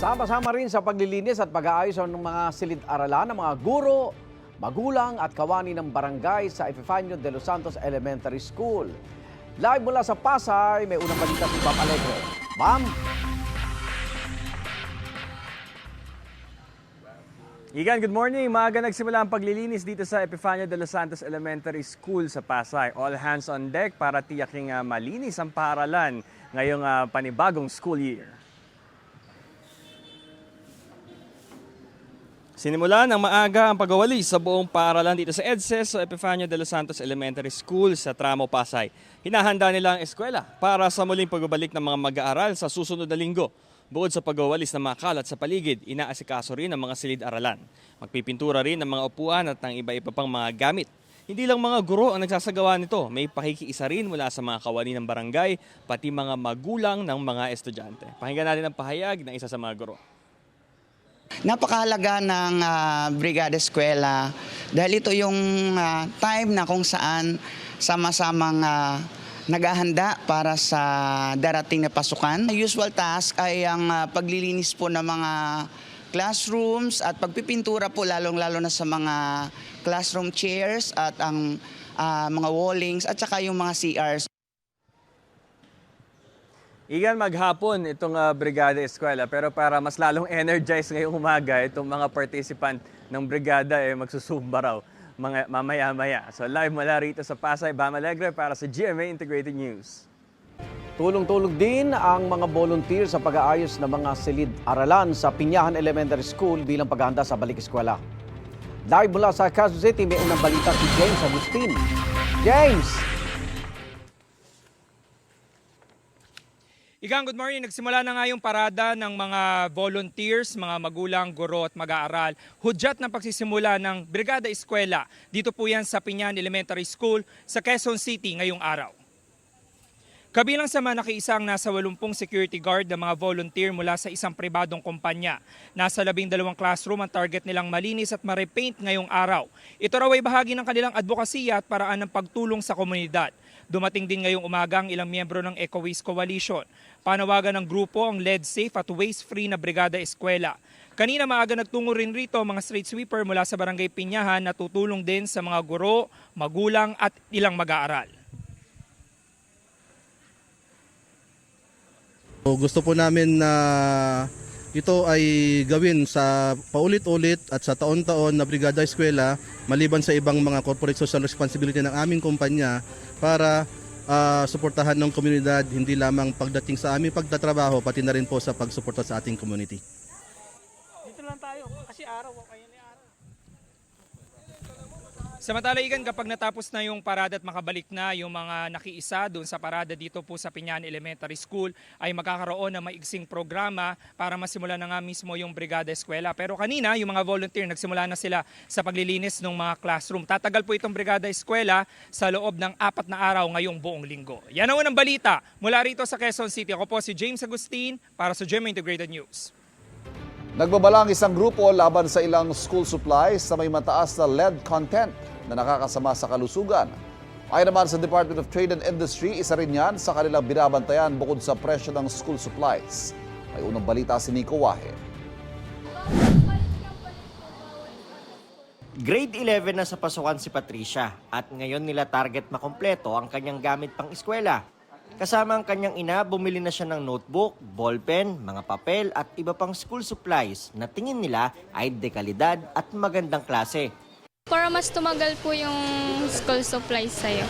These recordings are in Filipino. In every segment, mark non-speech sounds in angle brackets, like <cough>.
Sama-sama rin sa paglilinis at pag-aayos ng mga silid-aralan ng mga guro, magulang at kawani ng barangay sa Epifanio de los Santos Elementary School. Live mula sa Pasay, may unang balita si Ma'am Alegre. Ma'am, Igan, good morning. Maaga nagsimula ang paglilinis dito sa Epifanio de los Santos Elementary School sa Pasay. All hands on deck para tiyaking ah, malinis ang paaralan ngayong ah, panibagong school year. Sinimula ng maaga ang pagwawali sa buong paaralan dito sa EDSES sa Epifanio de los Santos Elementary School sa Tramo, Pasay. Hinahanda nila ang eskwela para sa muling pagbabalik ng mga mag-aaral sa susunod na linggo. Bukod sa pagwawalis ng mga kalat sa paligid, inaasikaso rin ang mga silid-aralan. Magpipintura rin ng mga upuan at ng iba-iba pang mga gamit. Hindi lang mga guro ang nagsasagawa nito, may pakikiisa rin mula sa mga kawani ng barangay, pati mga magulang ng mga estudyante. Pakinggan natin ang pahayag ng isa sa mga guro. Napakahalaga ng ah, Brigada Eskwela dahil ito yung ah, time na kung saan sama-samang ah, naghahanda para sa darating na pasukan. Usual task ay ang ah, paglilinis po ng mga classrooms at pagpipintura po lalong-lalo na sa mga classroom chairs at ang ah, mga wallings at saka yung mga CRs. Igan maghapon itong ah, Brigada Eskwela pero para mas lalong energize ngayong umaga itong mga participant ng brigada eh magsusumba raw mga mamaya-maya. So live mula rito sa Pasay, Bam Alegre para sa GMA Integrated News. tulong-tulong din ang mga volunteer sa pag-aayos ng mga silid-aralan sa Pinyahan Elementary School bilang paghahanda sa balik eskwela. Live mula sa Quezon City, may unang balita si James Agustin. James! Igang, good morning. Nagsimula na nga yung parada ng mga volunteers, mga magulang, guro at mag-aaral. Hudyat ng pagsisimula ng Brigada Eskwela. Dito po yan sa Pinyan Elementary School sa Quezon City ngayong araw. Kabilang sa mga nakiisang nasa 80 security guard na mga volunteer mula sa isang pribadong kumpanya. Nasa labing dalawang classroom ang target nilang malinis at ma-repaint ngayong araw. Ito raw ay bahagi ng kanilang advokasya at paraan ng pagtulong sa komunidad. Dumating din ngayong umaga ang ilang miyembro ng Eco Waste Coalition. Panawagan ng grupo ang lead safe at waste free na Brigada Eskwela. Kanina maaga nagtungo rin rito mga street sweeper mula sa Barangay Pinyahan na tutulong din sa mga guro, magulang at ilang mag-aaral. So, gusto po namin na ito ay gawin sa paulit-ulit at sa taon-taon na Brigada Eskwela maliban sa ibang mga corporate social responsibility ng aming kumpanya para ah, suportahan ng komunidad hindi lamang pagdating sa aming pagtatrabaho pati na rin po sa pagsuporta sa ating community. Dito lang tayo kasi araw kayo ni araw. Samantala igan kapag natapos na yung parada at makabalik na yung mga nakiisa doon sa parada dito po sa Pinyan Elementary School ay magkakaroon ng maigsing programa para masimula na nga mismo yung Brigada Eskwela. Pero kanina yung mga volunteer nagsimula na sila sa paglilinis ng mga classroom. Tatagal po itong Brigada Eskwela sa loob ng apat na araw ngayong buong linggo. Yan ang unang balita mula rito sa Quezon City. Ako po si James Agustin para sa GMA Integrated News. Nagbabala ang isang grupo laban sa ilang school supplies na may mataas na lead content na nakakasama sa kalusugan. Ayon naman sa Department of Trade and Industry, isa rin yan sa kanilang binabantayan bukod sa presyo ng school supplies. May unang balita si Nico Wahe. Grade 11 na sa pasukan si Patricia at ngayon nila target makompleto ang kanyang gamit pang eskwela. Kasama ang kanyang ina, bumili na siya ng notebook, ballpen, mga papel at iba pang school supplies na tingin nila ay dekalidad at magandang klase. Para mas tumagal po yung school supplies sa'yo.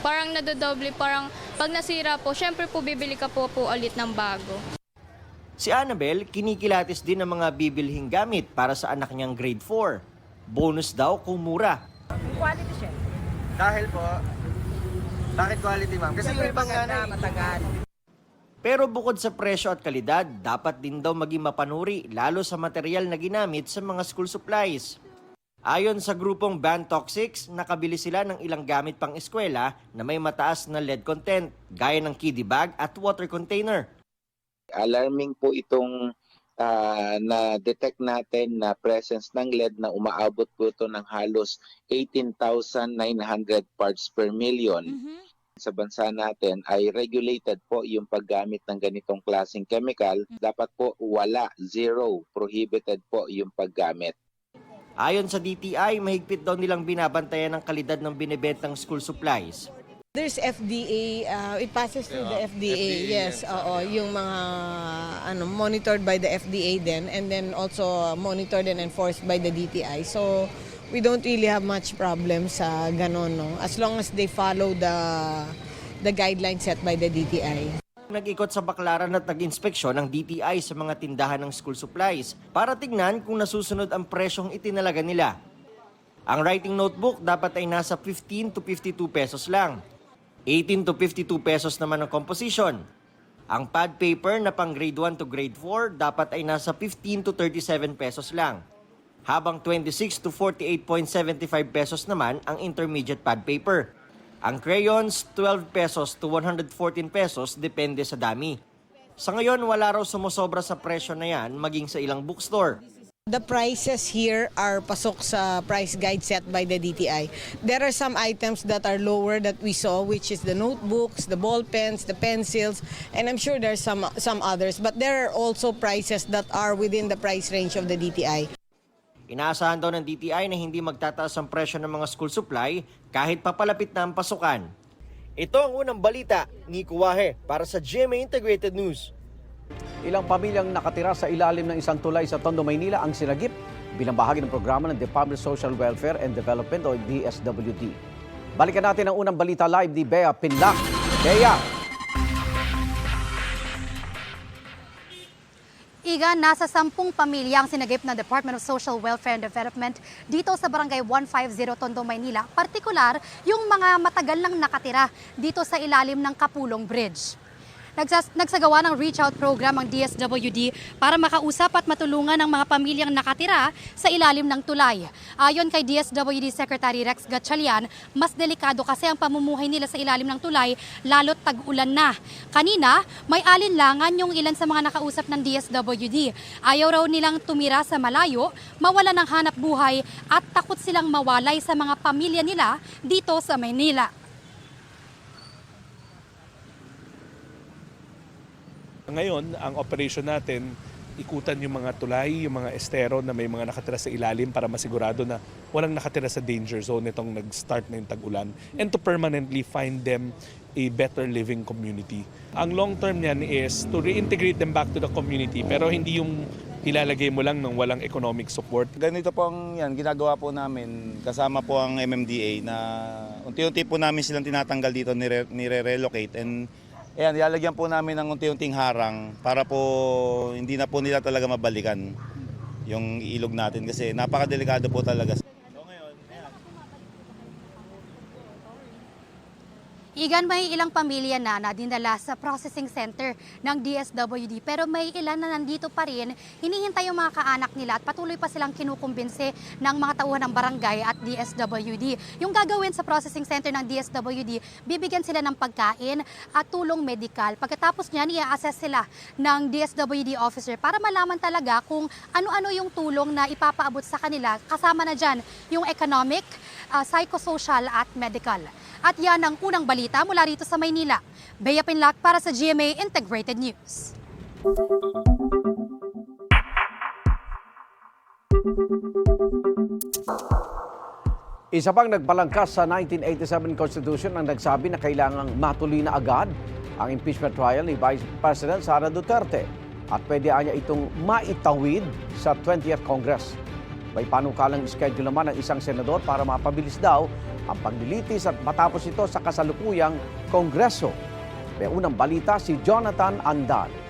Parang nadodoble, parang pag nasira po, syempre po bibili ka po po ulit ng bago. Si Annabel, kinikilatis din ng mga bibilhing gamit para sa anak niyang grade 4. Bonus daw kung mura. Dahil po, bakit quality ma'am? Kasi yung ibang ano, matagal. Pero bukod sa presyo at kalidad, dapat din daw maging mapanuri lalo sa material na ginamit sa mga school supplies. Ayon sa grupong Band Toxics, nakabili sila ng ilang gamit pang eskwela na may mataas na lead content, gaya ng kiddie bag at water container. alarming po itong ah, na-detect natin na presence ng lead na umaabot po ito ng halos 18,900 parts per million. sa bansa natin ay regulated po yung paggamit ng ganitong klaseng chemical. Dapat po wala, zero, prohibited po yung paggamit. Ayon sa DTI, mahigpit daw nilang binabantayan ang kalidad ng binibentang school supplies. There's FDA, uh, it passes through the FDA, yes, oo, yung mga ano monitored by the FDA then and then also monitored and enforced by the DTI. So we don't really have much problem sa ganon, no? As long as they follow the the guidelines set by the DTI. Nag-ikot sa baklaran at nag-inspeksyon ng DTI sa mga tindahan ng school supplies para tignan kung nasusunod ang presyong itinalaga nila. Ang writing notebook dapat ay nasa 15 to 52 pesos lang. 18 to 52 pesos naman ang composition. Ang pad paper na pang grade 1 to grade 4 dapat ay nasa 15 to 37 pesos lang. Habang 26 to 48.75 pesos naman ang intermediate pad paper. Ang crayons, 12 pesos to 114 pesos depende sa dami. Sa ngayon, wala raw sumusobra sa presyo na yan maging sa ilang bookstore. The prices here are pasok sa price guide set by the DTI. There are some items that are lower that we saw, which is the notebooks, the ball pens, the pencils, and I'm sure there's some some others. But there are also prices that are within the price range of the DTI. Inaasahan daw ng DTI na hindi magtataas ang presyo ng mga school supply kahit papalapit na ang pasukan. Ito ang unang balita ni Kuwahe para sa GMA Integrated News. Ilang pamilyang nakatira sa ilalim ng isang tulay sa Tondo, Maynila ang sinagip bilang bahagi ng programa ng Department of Social Welfare and Development o DSWD. Balikan natin ang unang balita live ni Bea Pinlac. Bea! Iga, nasa sampung pamilya ang sinagip ng Department of Social Welfare and Development dito sa Barangay 150 Tondo, Maynila. Partikular, yung mga matagal nang nakatira dito sa ilalim ng Kapulong Bridge. Nagsas- nagsagawa ng reach out program ang DSWD para makausap at matulungan ang mga pamilyang nakatira sa ilalim ng tulay. Ayon kay DSWD Secretary Rex Gatchalian, mas delikado kasi ang pamumuhay nila sa ilalim ng tulay lalo't tag-ulan na. Kanina, may alinlangan yung ilan sa mga nakausap ng DSWD. Ayaw raw nilang tumira sa malayo, mawala ng hanap buhay at takot silang mawalay sa mga pamilya nila dito sa Maynila. Ngayon, ang operation natin, ikutan yung mga tulay, yung mga estero na may mga nakatira sa ilalim para masigurado na walang nakatira sa danger zone nitong nag-start na yung tag-ulan and to permanently find them a better living community. Ang long term niyan is to reintegrate them back to the community pero hindi yung ilalagay mo lang ng walang economic support. Ganito po ang yan, ginagawa po namin kasama po ang MMDA na unti-unti po namin silang tinatanggal dito, nire- nire-relocate and ayan, ilalagyan po namin ng unti-unting harang para po hindi na po nila talaga mabalikan yung ilog natin kasi napakadelikado po talaga. Igan, may ilang pamilya na na dinala sa processing center ng DSWD pero may ilan na nandito pa rin, hinihintay yung mga kaanak nila at patuloy pa silang kinukumbinse ng mga tauhan ng barangay at DSWD. Yung gagawin sa processing center ng DSWD, bibigyan sila ng pagkain at tulong medikal. Pagkatapos niyan, i-assess sila ng DSWD officer para malaman talaga kung ano-ano yung tulong na ipapaabot sa kanila. Kasama na dyan yung economic, uh, psychosocial at medical. At yan ang unang balita mula rito sa Maynila. Bea Pinlac para sa GMA Integrated News. Isa pang nagbalangkas sa 1987 Constitution ang nagsabi na kailangang matuloy na agad ang impeachment trial ni Vice President Sara Duterte at pwede niya itong maitawid sa 20th Congress. May panukalang schedule naman ng isang senador para mapabilis daw ang paglilitis at matapos ito sa kasalukuyang Kongreso. May unang balita si Jonathan Andan.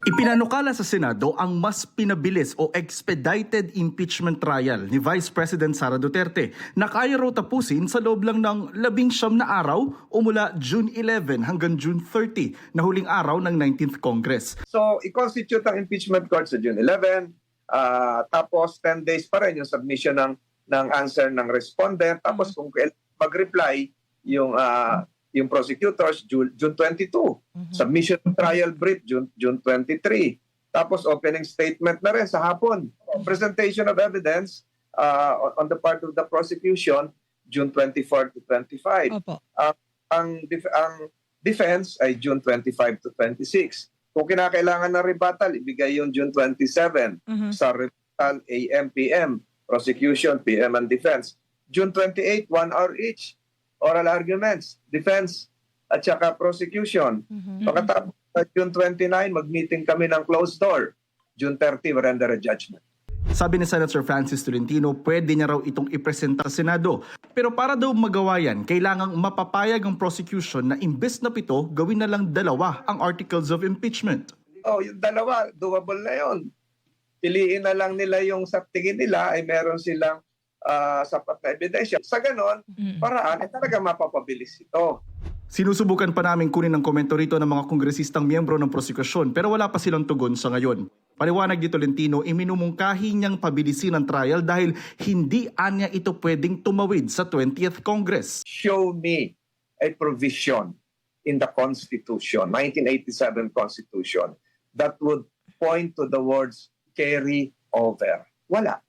Ipinanukala sa Senado ang mas pinabilis o expedited impeachment trial ni Vice President Sara Duterte na kaya raw tapusin sa loob lang ng labing siyam na araw o mula June 11 hanggang June 30 na huling araw ng 19th Congress. So, i-constitute ang impeachment court sa June 11. ah, tapos 10 days pa rin yung submission ng ng answer ng respondent. Tapos kung kail- mag-reply yung ah, yung prosecutors June, June 22. Submission of trial brief June June 23. Tapos opening statement na rin sa hapon. Presentation of evidence ah, on- the part of the prosecution June 24 to 25. Opo. Ang, ang, def- ang defense ay June 25 to 26. Kung kinakailangan ng rebuttal, ibigay yung June 27 Mhm. sa rebuttal AM, PM, prosecution, PM and defense. June 28, one hour each. Oral arguments, defense, at saka prosecution. Pagkatapos sa June 29, mag-meeting kami ng closed door. June 30, we render a judgment. Sabi ni Senator Francis Tolentino, pwede niya raw itong ipresenta sa Senado. Pero para daw magawa yan, kailangang mapapayag ang prosecution na imbes na pito, gawin na lang dalawa ang articles of impeachment. Oh, yung dalawa, doable na yon. Piliin na lang nila yung sa tingin nila ay meron silang ah, sapat na ebidensya. Sa ganon, paraan, ay talaga mapapabilis ito. Sinusubukan pa namin kunin ang komento rito ng mga kongresistang miyembro ng prosekusyon pero wala pa silang tugon sa ngayon. Paliwanag ni Tolentino, iminumungkahi niyang pabilisin ang trial dahil hindi anya ito pwedeng tumawid sa 20th Congress. Show me a provision in the Constitution, 1987 Constitution, that would point to the words carry over. Wala.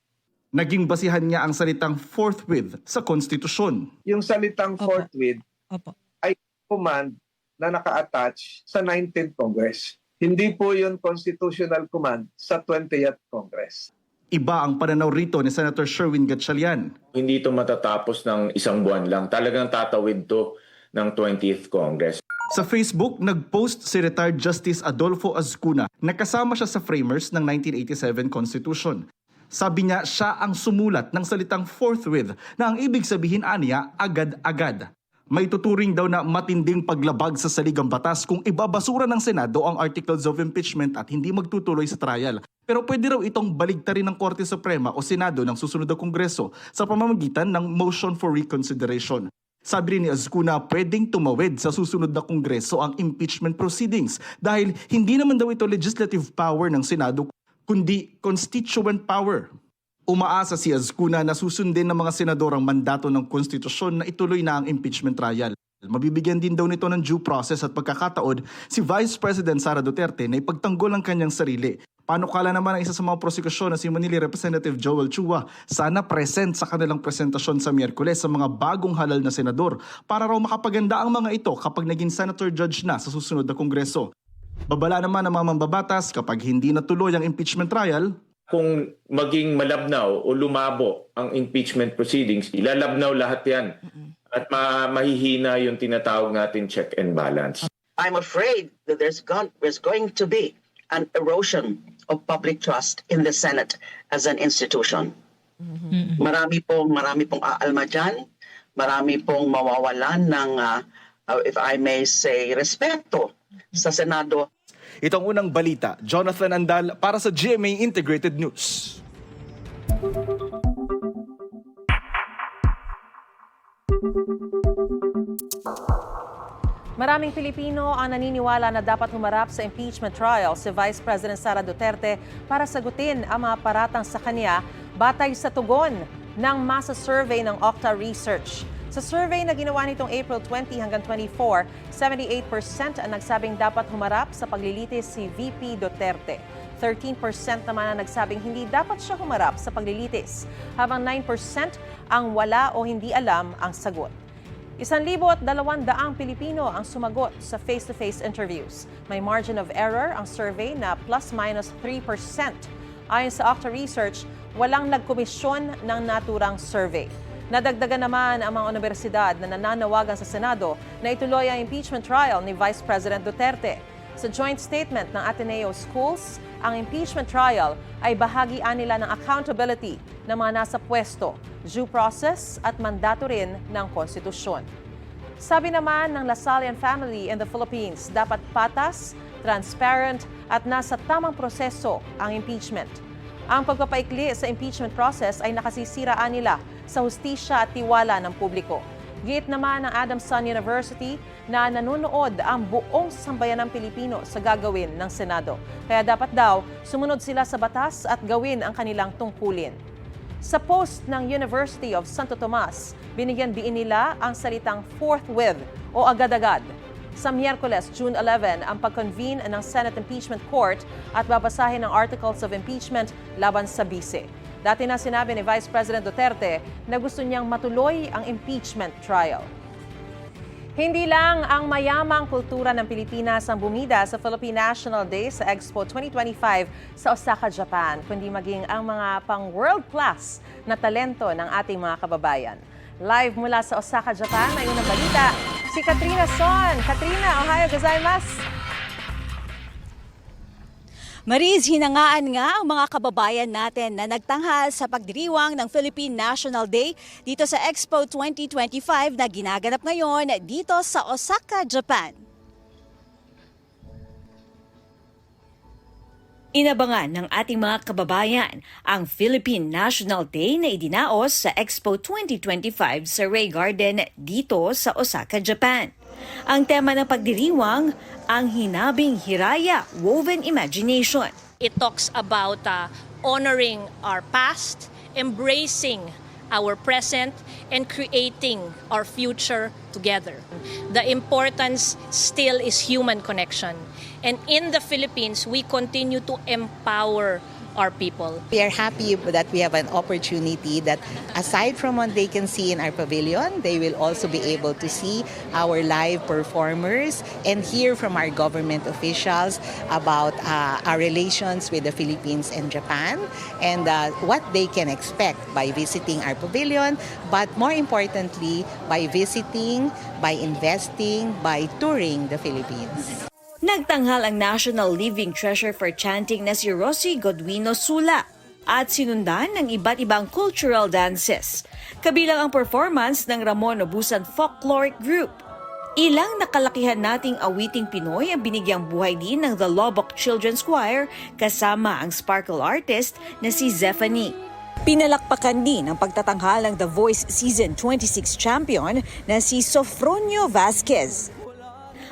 Naging basihan niya ang salitang forthwith sa konstitusyon. Yung salitang forthwith Opo. ay command na naka-attach sa 19th Congress. Hindi po yun constitutional command sa 20th Congress. Iba ang pananaw rito ni Senator Sherwin Gatchalian. Hindi ito matatapos ng isang buwan lang. Talagang tatawid to ng 20th Congress. Sa Facebook, nag-post si retired Justice Adolfo Azcuna na kasama siya sa framers ng 1987 Constitution. Sabi niya siya ang sumulat ng salitang forthwith na ang ibig sabihin aniya agad-agad. May tuturing daw na matinding paglabag sa saligang batas kung ibabasura ng Senado ang articles of impeachment at hindi magtutuloy sa trial. Pero pwede raw itong baligtarin ng Korte Suprema o Senado ng susunod na Kongreso sa pamamagitan ng motion for reconsideration. Sabi rin ni Azcuna, pwedeng tumawid sa susunod na kongreso ang impeachment proceedings dahil hindi naman daw ito legislative power ng Senado kundi constituent power. Umaasa si Azcuna na susundin ng mga senador ang mandato ng konstitusyon na ituloy na ang impeachment trial. Mabibigyan din daw nito ng due process at pagkakataon si Vice President Sara Duterte na ipagtanggol ang kanyang sarili. Panukala naman ang isa sa mga prosekusyon na si Manili Representative Joel Chua sana present sa kanilang presentasyon sa Miyerkules sa mga bagong halal na senador para raw makapaganda ang mga ito kapag naging senator judge na sa susunod na kongreso. Babala naman ang mga mambabatas kapag hindi natuloy ang impeachment trial, Kung maging malabnaw o lumabo ang impeachment proceedings, ilalabnaw lahat yan. At ma- mahihina yung tinatawag natin check and balance. I'm afraid that there's, gone, there's going to be an erosion of public trust in the Senate as an institution. Marami pong marami pong aalma dyan, marami pong mawawalan ng, ah, ah, if I may say, respeto sa Senado Ito ang unang balita. Jonathan Andal para sa GMA Integrated News. Maraming Pilipino ang naniniwala na dapat humarap sa impeachment trial si Vice President Sara Duterte para sagutin ang mga paratang sa kanya batay sa tugon ng masa survey ng Octa Research. Sa survey na ginawa nitong April 20 hanggang 24, 78% ang nagsabing dapat humarap sa paglilitis si VP Duterte. 13% naman ang nagsabing hindi dapat siya humarap sa paglilitis, habang 9% ang wala o hindi alam ang sagot. Isang libo at dalawang daang Pilipino ang sumagot sa face-to-face interviews. May margin of error ang survey na plus-minus 3%. Ayon sa Octa Research, walang nagkomisyon ng naturang survey. Nadagdagan naman ang mga universidad na nananawagan sa Senado na ituloy ang impeachment trial ni Vice President Duterte. Sa joint statement ng Ateneo Schools, ang impeachment trial ay bahagi nila ng accountability ng mga nasa pwesto, due process at mandato rin ng konstitusyon. Sabi naman ng Lasallian family in the Philippines, dapat patas, transparent at nasa tamang proseso ang impeachment. Ang pagpapaikli sa impeachment process ay nakasisiraan nila sa hustisya at tiwala ng publiko. Gate naman ng Adamson University na nanonood ang buong sambayan ng Pilipino sa gagawin ng Senado. Kaya dapat daw sumunod sila sa batas at gawin ang kanilang tungkulin. Sa post ng University of Santo Tomas, binigyan diin nila ang salitang forthwith o agad-agad. Sa Miyerkules, June 11, ang pag-convene ng Senate Impeachment Court at babasahin ang Articles of Impeachment laban sa bise. Dati na sinabi ni Vice President Duterte na gusto niyang matuloy ang impeachment trial. Hindi lang ang mayamang kultura ng Pilipinas ang bumida sa Philippine National Day sa Expo 2025 sa Osaka, Japan, kundi maging ang mga pang world-class na talento ng ating mga kababayan. Live mula sa Osaka, Japan, ay unang balita, si Katrina Son. Katrina, ohayo gozaimasu! Mariz, hinangaan nga ang mga kababayan natin na nagtanghal sa pagdiriwang ng Philippine National Day dito sa Expo 2025 na ginaganap ngayon dito sa Osaka, Japan. Inabangan ng ating mga kababayan ang Philippine National Day na idinaos sa Expo 2025 sa Ray Garden dito sa Osaka, Japan. Ang tema ng pagdiriwang, ang hinabing hiraya woven imagination. It talks about uh, honoring our past, embracing our present, and creating our future together. The importance still is human connection. And in the Philippines, we continue to empower our people. We are happy that we have an opportunity that aside from what they can see in our pavilion, they will also be able to see our live performers and hear from our government officials about uh, our relations with the Philippines and Japan and uh, what they can expect by visiting our pavilion, but more importantly, by visiting, by investing, by touring the Philippines. Nagtanghal ang National Living Treasure for Chanting na si Rosie Godwino Sula at sinundan ng iba't ibang cultural dances. Kabilang ang performance ng Ramon Obusan Folkloric Group. Ilang nakalakihan nating awiting Pinoy ang binigyang buhay din ng The Lobok Children's Choir kasama ang sparkle artist na si Zephanie. Pinalakpakan din ang pagtatanghal ng The Voice Season 26 champion na si Sofronio Vasquez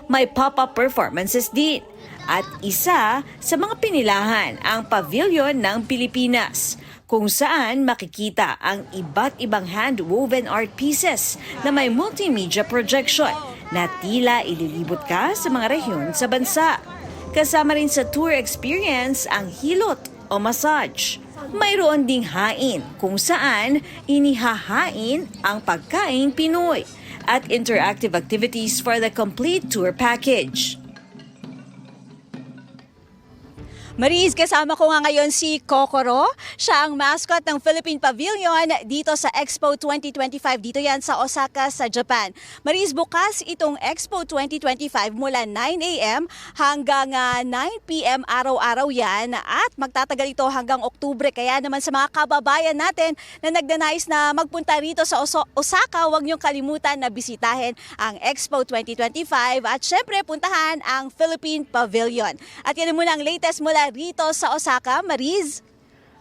may pop-up performances din. At isa sa mga pinilahan ang Pavilion ng Pilipinas kung saan makikita ang iba't ibang hand-woven art pieces na may multimedia projection na tila ililibot ka sa mga rehiyon sa bansa. Kasama rin sa tour experience ang hilot o massage. Mayroon ding hain kung saan inihahain ang pagkain Pinoy at interactive activities for the complete tour package. Maris, kasama ko nga ngayon si Kokoro. Siya ang mascot ng Philippine Pavilion dito sa Expo 2025. Dito yan sa Osaka, sa Japan. Maris, bukas itong Expo 2025 mula 9 a.m. hanggang ah, 9 p.m. araw-araw yan. At magtatagal ito hanggang Oktubre. Kaya naman sa mga kababayan natin na nagdanais na magpunta rito sa Osaka, huwag niyong kalimutan na bisitahin ang Expo 2025 at syempre puntahan ang Philippine Pavilion. At yan muna ang latest mula rito sa Osaka. Mariz?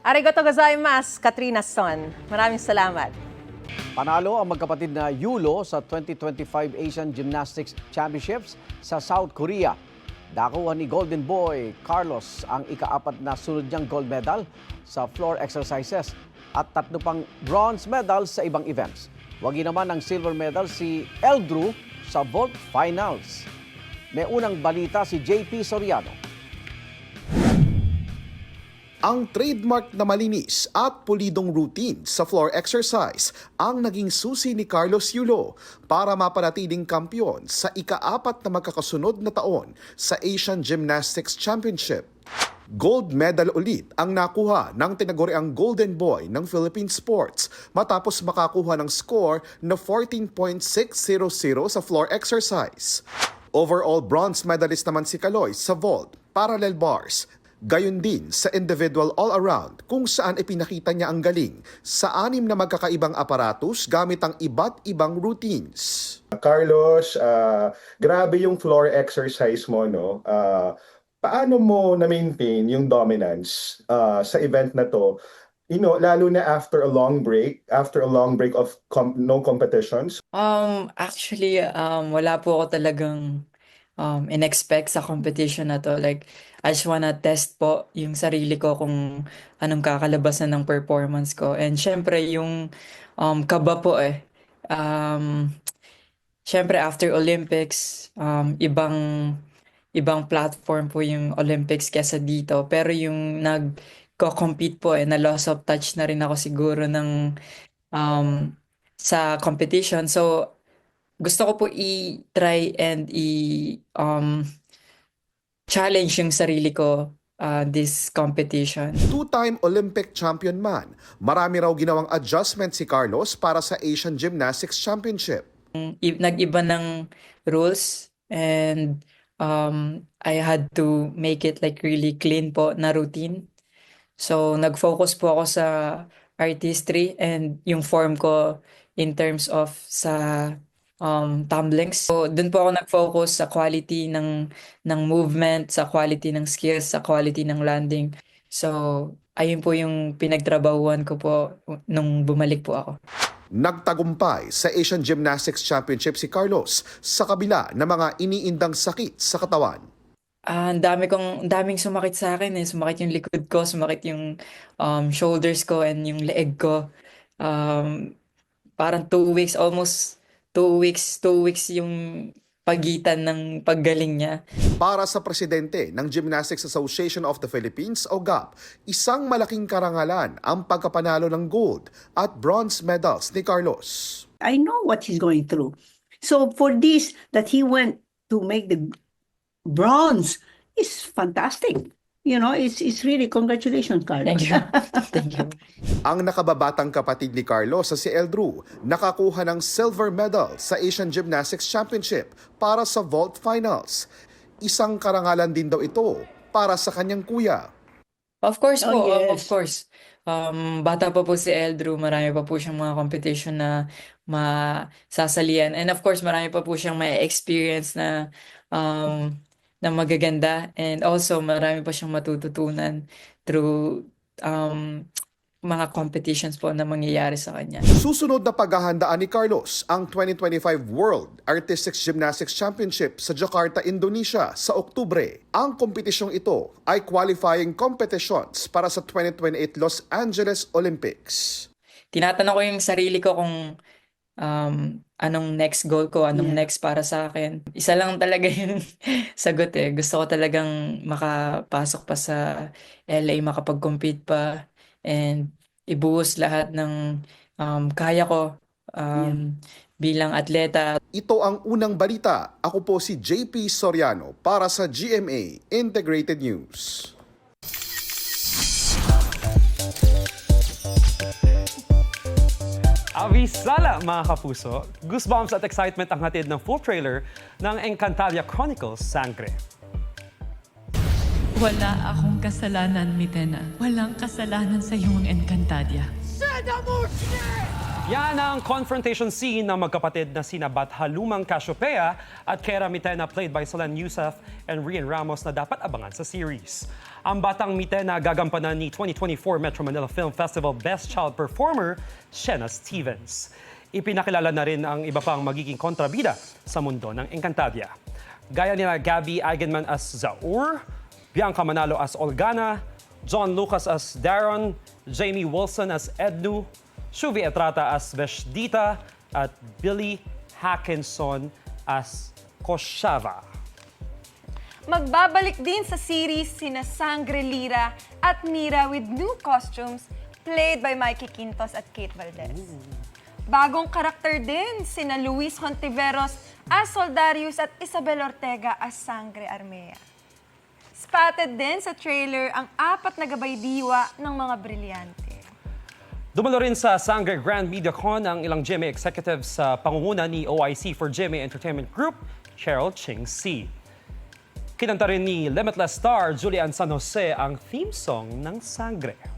Arigato gozaimasu, Katrina Son. Maraming salamat. Panalo ang magkapatid na Yulo sa 2025 Asian Gymnastics Championships sa South Korea. Dakuha ni Golden Boy Carlos ang ikaapat na sunod niyang gold medal sa floor exercises at tatlo pang bronze medals sa ibang events. Wagi naman ng silver medal si Eldrew sa vault finals. May unang balita si JP Soriano. Ang trademark na malinis at pulidong routine sa floor exercise ang naging susi ni Carlos Yulo para mapanatiling kampiyon sa ikaapat na magkakasunod na taon sa Asian Gymnastics Championship. Gold medal ulit ang nakuha ng tinaguriang Golden Boy ng Philippine Sports matapos makakuha ng score na 14.600 sa floor exercise. Overall bronze medalist naman si Kaloy sa vault, parallel bars, Gayon din sa individual all-around kung saan ipinakita niya ang galing sa anim na magkakaibang aparatus gamit ang iba't ibang routines. Carlos, ah, grabe yung floor exercise mo, no? Ah, paano mo na-maintain yung dominance ah, sa event na to? You know, lalo na after a long break, after a long break of com- no competitions. Um, actually, um, wala po ako talagang um, in-expect sa competition na to. Like, I just wanna test po yung sarili ko kung anong kakalabasan ng performance ko. And syempre, yung um, kaba po eh. Um, syempre, after Olympics, um, ibang ibang platform po yung Olympics kesa dito. Pero yung nag nagko-compete po eh, na loss of touch na rin ako siguro ng um, sa competition. So, gusto ko po i-try and i- um, challenge yung sarili ko uh, this competition. Two-time Olympic champion man, marami raw ginawang adjustment si Carlos para sa Asian Gymnastics Championship. I- nag-iba ng rules and um, I had to make it like really clean po na routine. So, nag-focus po ako sa artistry and yung form ko in terms of sa um, tumblings. So, dun po ako nag-focus sa quality ng, ng movement, sa quality ng skills, sa quality ng landing. So, ayun po yung pinagtrabahuan ko po nung bumalik po ako. Nagtagumpay sa Asian Gymnastics Championship si Carlos sa kabila ng mga iniindang sakit sa katawan. Ah, ang dami kong, ang daming sumakit sa akin eh. Sumakit yung likod ko, sumakit yung um, shoulders ko and yung leeg ko. Um, parang two weeks, almost two weeks, two weeks yung pagitan ng paggaling niya. Para sa presidente ng Gymnastics Association of the Philippines o GAP, isang malaking karangalan ang pagkapanalo ng gold at bronze medals ni Carlos. I know what he's going through. So for this, that he went to make the bronze is fantastic. You know, it's, it's really congratulations, Carlos. Thank you. <laughs> Thank you. Ang nakababatang kapatid ni Carlos sa si Eldrew nakakuha ng silver medal sa Asian Gymnastics Championship para sa vault finals. Isang karangalan din daw ito para sa kanyang kuya. Of course Oh, po, um, of yes. course. Um, bata pa po si Eldrew, marami pa po siyang mga competition na masasalian. And of course, marami pa po siyang may experience na um, na magaganda. And also, marami pa siyang matututunan through um, mga competitions po na mangyayari sa kanya. Susunod na paghahandaan ni Carlos ang 2025 World Artistics Gymnastics Championship sa Jakarta, Indonesia sa Oktubre. Ang kompetisyong ito ay qualifying competitions para sa 2028 Los Angeles Olympics. tinatanong ko yung sarili ko kung um, anong next goal ko, anong next para sa akin. Isa lang talaga <laughs> yung sagot eh. Gusto ko talagang makapasok pa sa LA, makapag-compete pa, and ibuhos lahat ng um, kaya ko um, bilang atleta. Ito ang unang balita. Ako po si JP Soriano para sa GMA Integrated News. Avisala mga kapuso, goosebumps at excitement ang hatid ng full trailer ng Encantadia Chronicles Sangre. Wala akong kasalanan, Mitena. Walang kasalanan sa iyong Encantadia. Yan ang confrontation scene ng magkapatid na sina Bathalumang Cassiopeia at Kera Mitena played by Solan Yusuf and Rian Ramos na dapat abangan sa series. Ang batang Mitena gagampanan ni 2024 Metro Manila Film Festival Best Child Performer, Shena Stevens. Ipinakilala na rin ang iba pang magiging kontrabida sa mundo ng Encantadia. Gaya nila Gabby Eigenman as Zaur, Bianca Manalo as Olgana, John Lucas as Darren, Jamie Wilson as Ednu, Shuvi Etrata as Veshdita, at Billy Hackinson as Koshava. Magbabalik din sa series sina Sangre Lira at Mira with new costumes played by Mikey Quintos at Kate Valdez. Bagong karakter din sina Luis Hontiveros as Soldarius at Isabel Ortega as Sangre Armea. Spotted din sa trailer ang apat na gabay diwa ng mga brilyante. Dumalo rin sa Sangre Grand Media Con ang ilang GMA executives sa pangunguna ni OIC for GMA Entertainment Group, Cheryl Ching C. Kinanta rin ni Limitless star Julian San Jose ang theme song ng Sangre.